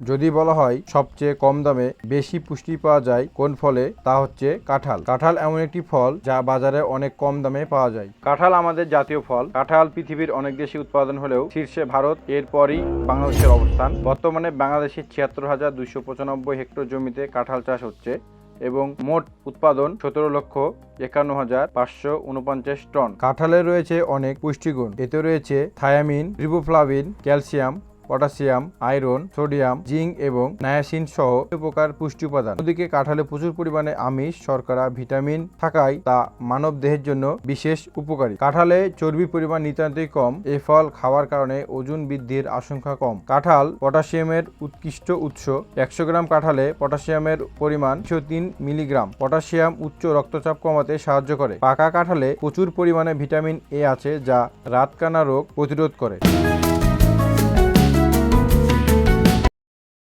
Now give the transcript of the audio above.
যদি বলা হয় সবচেয়ে কম দামে বেশি পুষ্টি পাওয়া যায় কোন ফলে, তা হচ্ছে কাঁঠাল। কাঁঠাল এমন একটি ফল যা বাজারে অনেক কম দামে পাওয়া যায়। কাঁঠাল আমাদের জাতীয় ফল। কাঁঠাল পৃথিবীর অনেক দেশে উৎপাদন হলেও শীর্ষে ভারত, এরপরই বাংলাদেশের অবস্থান। বর্তমানে বাংলাদেশে ছিয়াত্তর হাজার দুইশো পঁচানব্বই হেক্টর জমিতে কাঁঠাল চাষ হচ্ছে এবং মোট উৎপাদন সতেরো লক্ষ একান্ন হাজার পাঁচশো উনপঞ্চাশ টন। কাঁঠালে রয়েছে অনেক পুষ্টিগুণ। এতে রয়েছে thiamine, riboflavin, calcium potassium, iron, sodium, zinc এবং নায়াসিন সহ প্রকার পুষ্টি উপাদান। ওদিকে কাঁঠালে প্রচুর পরিমাণে আমিষ, শর্করা, ভিটামিন থাকায় তা মানব দেহের জন্য বিশেষ উপকারী। কাঁঠালে চর্বির পরিমাণ নিতান্তই কম, এ ফল খাওয়ার কারণে ওজন বৃদ্ধির আশঙ্কা কম। কাঁঠাল পটাশিয়ামের উৎকৃষ্ট উৎস। একশো গ্রাম কাঁঠালে পটাশিয়ামের পরিমাণ একশো তিন মিলিগ্রাম। পটাশিয়াম উচ্চ রক্তচাপ কমাতে সাহায্য করে। পাকা কাঁঠালে প্রচুর পরিমাণে ভিটামিন এ আছে যা রাতকানা রোগ প্রতিরোধ করে।